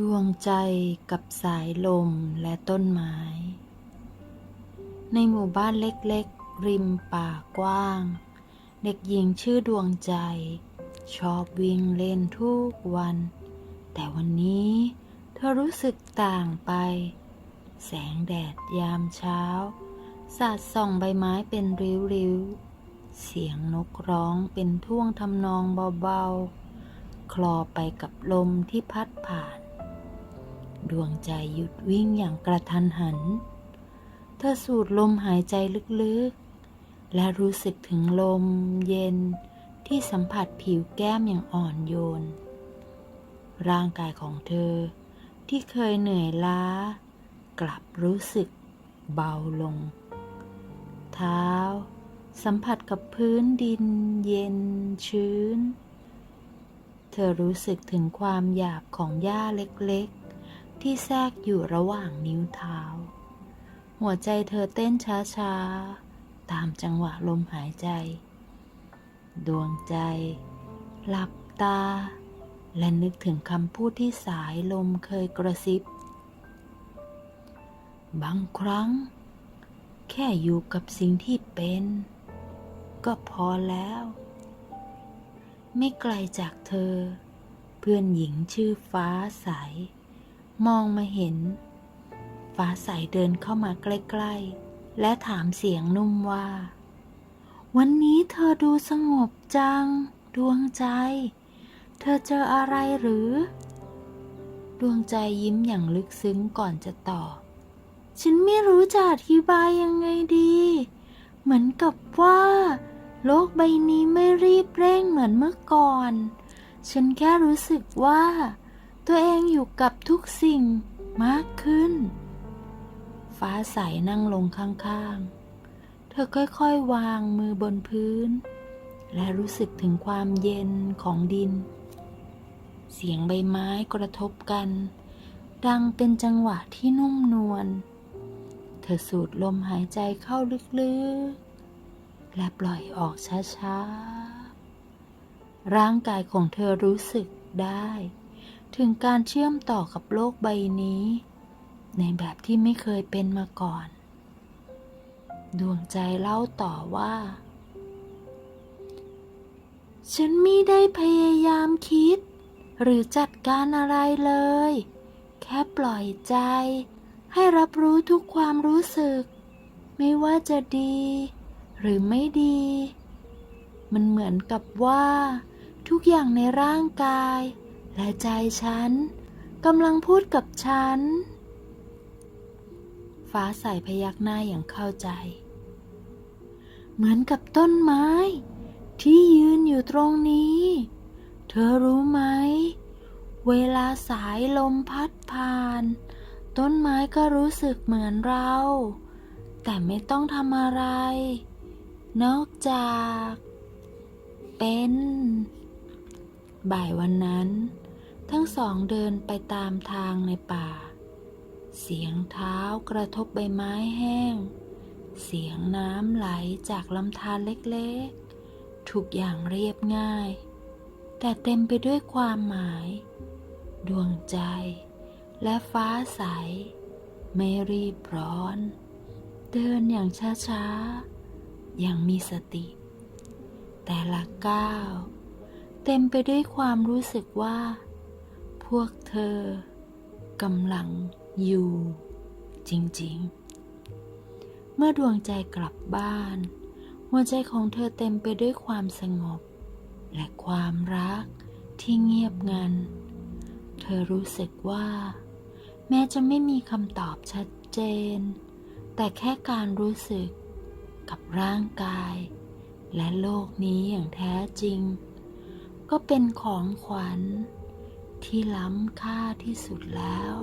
ดวงใจกับสายลมและต้นไม้ ในหมู่บ้านเล็กๆ ริมป่ากว้าง เด็กหญิงชื่อดวงใจ ชอบวิ่งเล่นทุกวัน แต่วันนี้เธอรู้สึกต่างไป แสงแดดยามเช้า สาดส่องใบไม้เป็นริ้วๆ เสียงนกร้องเป็นท่วงทำนองเบาๆคลอไปกับลมที่พัดผ่าน ดวงใจหยุดวิ่งอย่างกระทันหัน เธอสูดลมหายใจลึกๆ และรู้สึกถึงลมเย็นที่สัมผัสผิวแก้มอย่างอ่อนโยน ร่างกายของเธอที่เคยเหนื่อยล้า กลับรู้สึกเบาลง เท้า สัมผัสกับพื้นดินเย็นชื้น เธอรู้สึกถึงความหยาบของหญ้าเล็กๆ ที่แทรกอยู่ระหว่างนิ้วเท้า หัวใจเธอเต้นช้าๆ ตามจังหวะลมหายใจ ดวงใจ หลับตา และนึกถึงคำพูดที่สายลมเคยกระซิบบางครั้ง แค่อยู่กับสิ่งที่เป็น ก็พอแล้ว ไม่ไกลจากเธอ เพื่อนหญิงชื่อฟ้าใส มองมาเห็น ฟ้าใสเดินเข้ามาใกล้ ๆ และถามเสียงนุ่มว่า วันนี้เธอดูสงบจัง ดวงใจ เธอเจออะไรหรือ ดวงใจยิ้มอย่างลึกซึ้งก่อนจะตอบ ฉันไม่รู้จะอธิบายยังไงดี เหมือนกับว่า โลกใบนี้ไม่รีบเร่งเหมือนเมื่อก่อน ฉันแค่รู้สึกว่า ตัวเองอยู่กับทุกสิ่งมากขึ้น ฟ้าใสนั่งลงข้างๆ เธอค่อยๆ วางมือบนพื้น และรู้สึกถึงความเย็นของดิน เสียงใบไม้กระทบกัน ดังเป็นจังหวะที่นุ่มนวล เธอสูดลมหายใจเข้าลึกๆ และปล่อยออกช้าๆ ร่างกายของเธอรู้สึกได้ ถึงการเชื่อมต่อกับโลกใบนี้ ในแบบที่ไม่เคยเป็นมาก่อน ดวงใจเล่าต่อว่า ฉันไม่ได้พยายามคิด หรือจัดการอะไรเลย แค่ปล่อยใจ ให้รับรู้ทุกความรู้สึก ไม่ว่าจะดี หรือไม่ดี มันเหมือนกับว่า ทุกอย่างในร่างกาย และใจฉันกำลังพูดกับฉัน ฟ้าใสพยักหน้าอย่างเข้าใจ เหมือนกับต้นไม้ ที่ยืนอยู่ตรงนี้ เธอรู้ไหม เวลาสายลมพัดผ่าน ต้นไม้ก็รู้สึกเหมือนเรา แต่ไม่ต้องทำอะไร นอกจาก เป็น บ่ายวันนั้น ทั้งสองเดินไปตามทางในป่า เสียงเท้ากระทบใบไม้แห้ง เสียงน้ำไหลจากลำธารเล็กๆ ทุกอย่างเรียบง่าย แต่เต็มไปด้วยความหมาย ดวงใจ และฟ้าใส ไม่รีบร้อน เดินอย่างช้าๆ อย่างมีสติ แต่ละก้าว เต็มไปด้วยความรู้สึกว่า พวกเธอกำลังอยู่ จริงๆ เมื่อดวงใจกลับบ้าน หัวใจของเธอเต็มไปด้วยความสงบ และความรักที่เงียบงัน เธอรู้สึกว่า แม้จะไม่มีคำตอบชัดเจน แต่แค่การรู้สึกกับร่างกาย และโลกนี้อย่างแท้จริง ก็เป็นของขวัญที่ล้ำค่าที่สุดแล้ว